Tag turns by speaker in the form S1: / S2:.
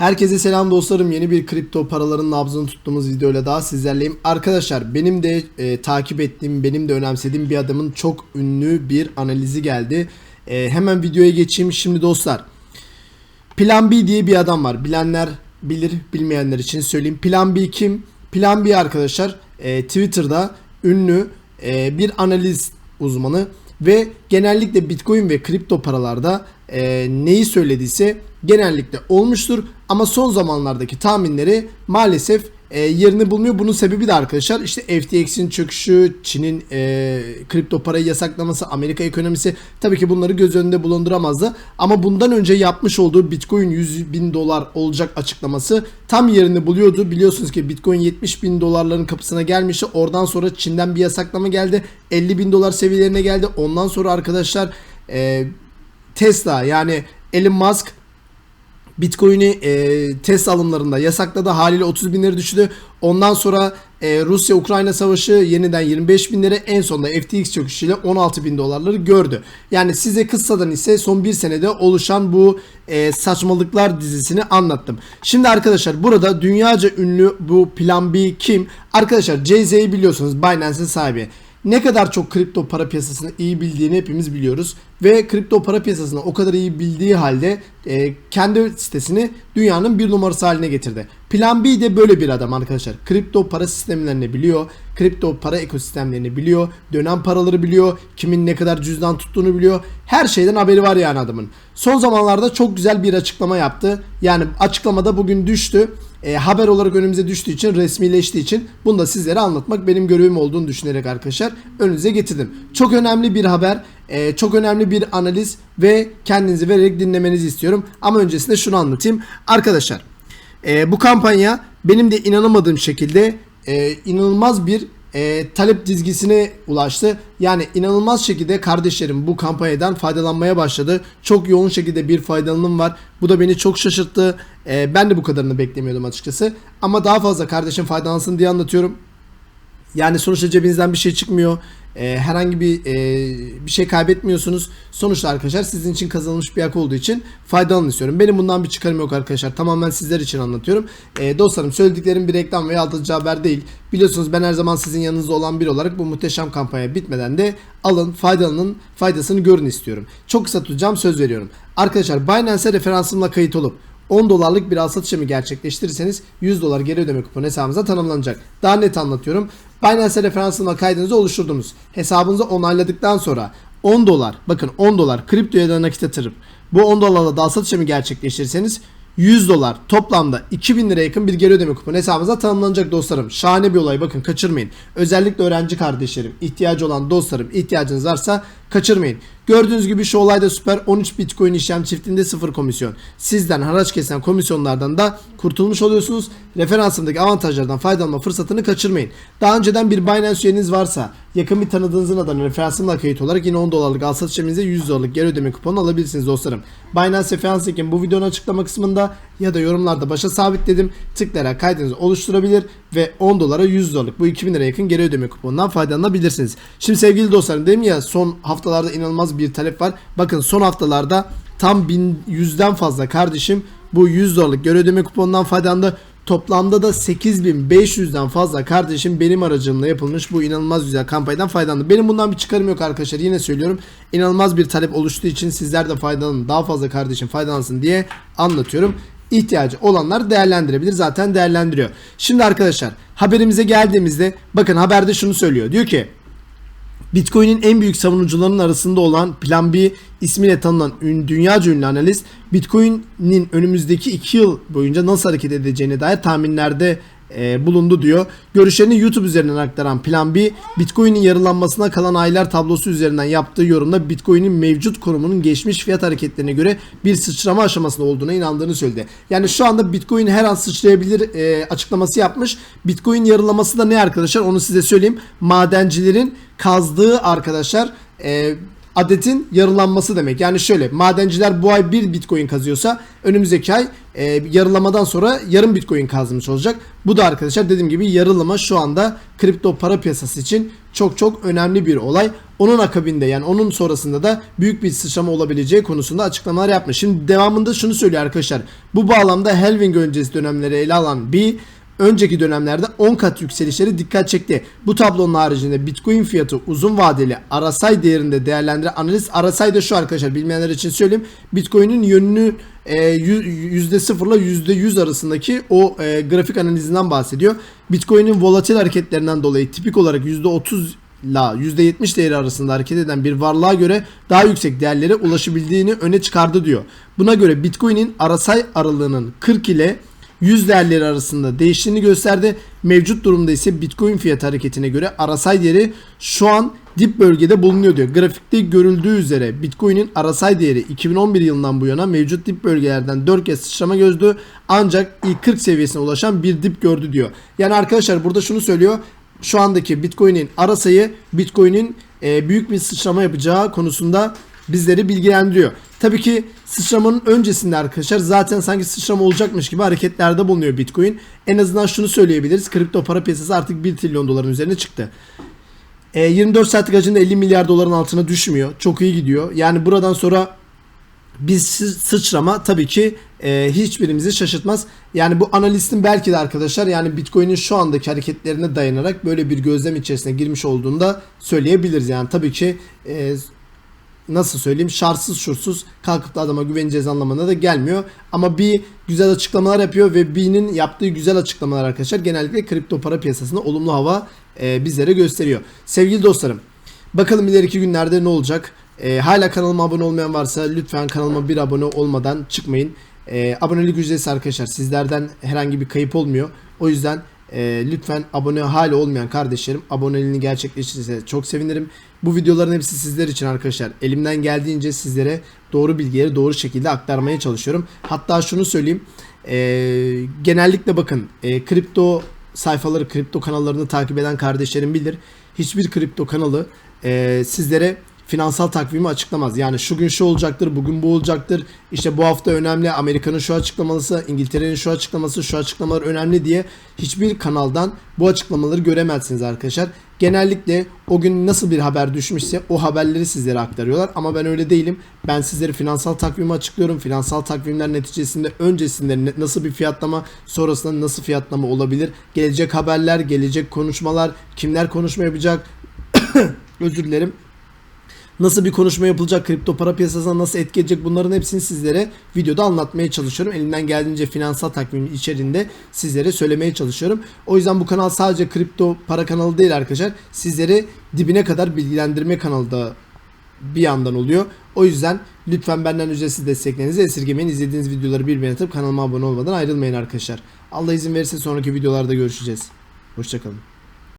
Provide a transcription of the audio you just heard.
S1: Herkese selam dostlarım. Yeni bir kripto paraların nabzını tuttuğumuz videoyla daha sizlerleyim. Arkadaşlar benim de e, takip ettiğim, benim de önemsediğim bir adamın çok ünlü bir analizi geldi. E, hemen videoya geçeyim şimdi dostlar. Plan B diye bir adam var. Bilenler bilir, bilmeyenler için söyleyeyim. Plan B kim? Plan B arkadaşlar e, Twitter'da ünlü e, bir analiz uzmanı ve genellikle Bitcoin ve kripto paralarda e, neyi söylediyse genellikle olmuştur. Ama son zamanlardaki tahminleri maalesef e, yerini bulmuyor. Bunun sebebi de arkadaşlar işte FTX'in çöküşü, Çin'in e, kripto parayı yasaklaması, Amerika ekonomisi tabii ki bunları göz önünde bulunduramazdı. Ama bundan önce yapmış olduğu Bitcoin 100 bin dolar olacak açıklaması tam yerini buluyordu. Biliyorsunuz ki Bitcoin 70 bin dolarların kapısına gelmişti. Oradan sonra Çin'den bir yasaklama geldi. 50 bin dolar seviyelerine geldi. Ondan sonra arkadaşlar e, Tesla yani Elon Musk Bitcoin'i e, test alımlarında yasakladı. Haliyle 30 binleri düştü. Ondan sonra e, Rusya-Ukrayna savaşı yeniden 25 binlere en sonunda FTX çöküşüyle 16 bin dolarları gördü. Yani size kıssadan ise son bir senede oluşan bu e, saçmalıklar dizisini anlattım. Şimdi arkadaşlar burada dünyaca ünlü bu Plan B kim? Arkadaşlar CZ'yi biliyorsunuz Binance'in sahibi ne kadar çok kripto para piyasasını iyi bildiğini hepimiz biliyoruz. Ve kripto para piyasasını o kadar iyi bildiği halde e, kendi sitesini dünyanın bir numarası haline getirdi. Plan B de böyle bir adam arkadaşlar. Kripto para sistemlerini biliyor. Kripto para ekosistemlerini biliyor. Dönem paraları biliyor. Kimin ne kadar cüzdan tuttuğunu biliyor. Her şeyden haberi var yani adamın. Son zamanlarda çok güzel bir açıklama yaptı. Yani açıklamada bugün düştü. E, haber olarak önümüze düştüğü için, resmileştiği için bunu da sizlere anlatmak benim görevim olduğunu düşünerek arkadaşlar önünüze getirdim. Çok önemli bir haber, e, çok önemli bir analiz ve kendinizi vererek dinlemenizi istiyorum. Ama öncesinde şunu anlatayım. Arkadaşlar e, bu kampanya benim de inanamadığım şekilde e, inanılmaz bir e, talep dizgisine ulaştı. Yani inanılmaz şekilde kardeşlerim bu kampanyadan faydalanmaya başladı. Çok yoğun şekilde bir faydalanım var. Bu da beni çok şaşırttı. E, ben de bu kadarını beklemiyordum açıkçası. Ama daha fazla kardeşim faydalansın diye anlatıyorum. Yani sonuçta cebinizden bir şey çıkmıyor. Ee, herhangi bir e, bir şey kaybetmiyorsunuz. Sonuçta arkadaşlar sizin için kazanılmış bir hak olduğu için faydalanın istiyorum. Benim bundan bir çıkarım yok arkadaşlar. Tamamen sizler için anlatıyorum. Ee, dostlarım söylediklerim bir reklam veya aldatıcı haber değil. Biliyorsunuz ben her zaman sizin yanınızda olan biri olarak bu muhteşem kampanya bitmeden de alın, faydalanın, faydasını görün istiyorum. Çok kısa tutacağım söz veriyorum. Arkadaşlar Binance'e referansımla kayıt olup 10 dolarlık bir al satış işlemi gerçekleştirirseniz 100 dolar geri ödeme kuponu hesabınıza tanımlanacak. Daha net anlatıyorum. Binance referansına kaydınızı oluşturdunuz. Hesabınızı onayladıktan sonra 10 dolar bakın 10 dolar kriptoya da nakit yatırıp bu 10 dolarla da al satış işlemi gerçekleştirirseniz 100 dolar toplamda 2000 lira yakın bir geri ödeme kuponu hesabınıza tanımlanacak dostlarım. Şahane bir olay bakın kaçırmayın. Özellikle öğrenci kardeşlerim, ihtiyacı olan dostlarım, ihtiyacınız varsa kaçırmayın. Gördüğünüz gibi şu olayda süper 13 Bitcoin işlem çiftinde sıfır komisyon. Sizden haraç kesen komisyonlardan da kurtulmuş oluyorsunuz. Referansındaki avantajlardan faydalanma fırsatını kaçırmayın. Daha önceden bir Binance üyeniz varsa yakın bir tanıdığınızın adına referansımla kayıt olarak yine 10 dolarlık al satış işleminize 100 dolarlık geri ödeme kuponu alabilirsiniz dostlarım. Binance referans linkim bu videonun açıklama kısmında ya da yorumlarda başa sabitledim. Tıklayarak kaydınızı oluşturabilir ve 10 dolara 100 dolarlık bu 2000 lira yakın geri ödeme kuponundan faydalanabilirsiniz. Şimdi sevgili dostlarım dedim ya son haftalarda inanılmaz bir talep var. Bakın son haftalarda tam 1100'den fazla kardeşim bu 100 dolarlık geri ödeme kuponundan faydalandı. Toplamda da 8500'den fazla kardeşim benim aracımla yapılmış bu inanılmaz güzel kampanyadan faydalandı. Benim bundan bir çıkarım yok arkadaşlar. Yine söylüyorum. İnanılmaz bir talep oluştuğu için sizler de faydalanın. Daha fazla kardeşim faydalansın diye anlatıyorum. İhtiyacı olanlar değerlendirebilir. Zaten değerlendiriyor. Şimdi arkadaşlar haberimize geldiğimizde bakın haberde şunu söylüyor. Diyor ki Bitcoin'in en büyük savunucularının arasında olan Plan B ismiyle tanınan ün, dünyaca ünlü analist Bitcoin'in önümüzdeki 2 yıl boyunca nasıl hareket edeceğine dair tahminlerde e, bulundu diyor. Görüşlerini YouTube üzerinden aktaran Plan B, Bitcoin'in yarılanmasına kalan aylar tablosu üzerinden yaptığı yorumda Bitcoin'in mevcut konumunun geçmiş fiyat hareketlerine göre bir sıçrama aşamasında olduğuna inandığını söyledi. Yani şu anda Bitcoin her an sıçrayabilir e, açıklaması yapmış. Bitcoin yarılaması da ne arkadaşlar onu size söyleyeyim. Madencilerin kazdığı arkadaşlar e, adetin yarılanması demek. Yani şöyle madenciler bu ay 1 bitcoin kazıyorsa önümüzdeki ay e, yarılamadan sonra yarım bitcoin kazmış olacak. Bu da arkadaşlar dediğim gibi yarılama şu anda kripto para piyasası için çok çok önemli bir olay. Onun akabinde yani onun sonrasında da büyük bir sıçrama olabileceği konusunda açıklamalar yapmış. Şimdi devamında şunu söylüyor arkadaşlar. Bu bağlamda halving öncesi dönemleri ele alan bir önceki dönemlerde 10 kat yükselişleri dikkat çekti. Bu tablonun haricinde Bitcoin fiyatı uzun vadeli RSI değerinde değerlendiren analist RSI de şu arkadaşlar bilmeyenler için söyleyeyim. Bitcoin'in yönünü e, %0 ile %100 arasındaki o e, grafik analizinden bahsediyor. Bitcoin'in volatil hareketlerinden dolayı tipik olarak %30 ile %70 değeri arasında hareket eden bir varlığa göre daha yüksek değerlere ulaşabildiğini öne çıkardı diyor. Buna göre Bitcoin'in RSI aralığının 40 ile 100 değerleri arasında değiştiğini gösterdi. Mevcut durumda ise Bitcoin fiyat hareketine göre RSI değeri şu an dip bölgede bulunuyor diyor. Grafikte görüldüğü üzere Bitcoin'in RSI değeri 2011 yılından bu yana mevcut dip bölgelerden 4 kez sıçrama gördü. Ancak ilk 40 seviyesine ulaşan bir dip gördü diyor. Yani arkadaşlar burada şunu söylüyor. Şu andaki Bitcoin'in RSI'yi Bitcoin'in e, büyük bir sıçrama yapacağı konusunda bizleri bilgilendiriyor. Tabii ki sıçramanın öncesinde arkadaşlar zaten sanki sıçrama olacakmış gibi hareketlerde bulunuyor Bitcoin. En azından şunu söyleyebiliriz. Kripto para piyasası artık 1 trilyon doların üzerine çıktı. E, 24 saatlik hacinde 50 milyar doların altına düşmüyor. Çok iyi gidiyor. Yani buradan sonra biz sıçrama tabii ki e, hiçbirimizi şaşırtmaz. Yani bu analistin belki de arkadaşlar yani Bitcoin'in şu andaki hareketlerine dayanarak böyle bir gözlem içerisine girmiş olduğunu da söyleyebiliriz. Yani tabii ki e, nasıl söyleyeyim şartsız şursuz kalkıp da adama güveneceğiz anlamına da gelmiyor. Ama bir güzel açıklamalar yapıyor ve B'nin yaptığı güzel açıklamalar arkadaşlar genellikle kripto para piyasasında olumlu hava e, bizlere gösteriyor. Sevgili dostlarım bakalım ileriki günlerde ne olacak? E, hala kanalıma abone olmayan varsa lütfen kanalıma bir abone olmadan çıkmayın. E, abonelik ücretsiz arkadaşlar sizlerden herhangi bir kayıp olmuyor. O yüzden e, lütfen abone hala olmayan kardeşlerim aboneliğini gerçekleştirirse çok sevinirim. Bu videoların hepsi sizler için arkadaşlar. Elimden geldiğince sizlere doğru bilgileri doğru şekilde aktarmaya çalışıyorum. Hatta şunu söyleyeyim. E, genellikle bakın e, kripto sayfaları, kripto kanallarını takip eden kardeşlerim bilir. Hiçbir kripto kanalı e, sizlere finansal takvimi açıklamaz. Yani şu gün şu olacaktır, bugün bu olacaktır. İşte bu hafta önemli, Amerika'nın şu açıklaması, İngiltere'nin şu açıklaması, şu açıklamalar önemli diye hiçbir kanaldan bu açıklamaları göremezsiniz arkadaşlar. Genellikle o gün nasıl bir haber düşmüşse o haberleri sizlere aktarıyorlar ama ben öyle değilim. Ben sizlere finansal takvimi açıklıyorum. Finansal takvimler neticesinde öncesinde nasıl bir fiyatlama, sonrasında nasıl fiyatlama olabilir? Gelecek haberler, gelecek konuşmalar, kimler konuşma yapacak? Özür dilerim nasıl bir konuşma yapılacak, kripto para piyasasına nasıl etki edecek bunların hepsini sizlere videoda anlatmaya çalışıyorum. Elimden geldiğince finansal takvim içerisinde sizlere söylemeye çalışıyorum. O yüzden bu kanal sadece kripto para kanalı değil arkadaşlar. Sizleri dibine kadar bilgilendirme kanalı da bir yandan oluyor. O yüzden lütfen benden ücretsiz desteklerinizi esirgemeyin. İzlediğiniz videoları bir beğen atıp kanalıma abone olmadan ayrılmayın arkadaşlar. Allah izin verirse sonraki videolarda görüşeceğiz. Hoşçakalın.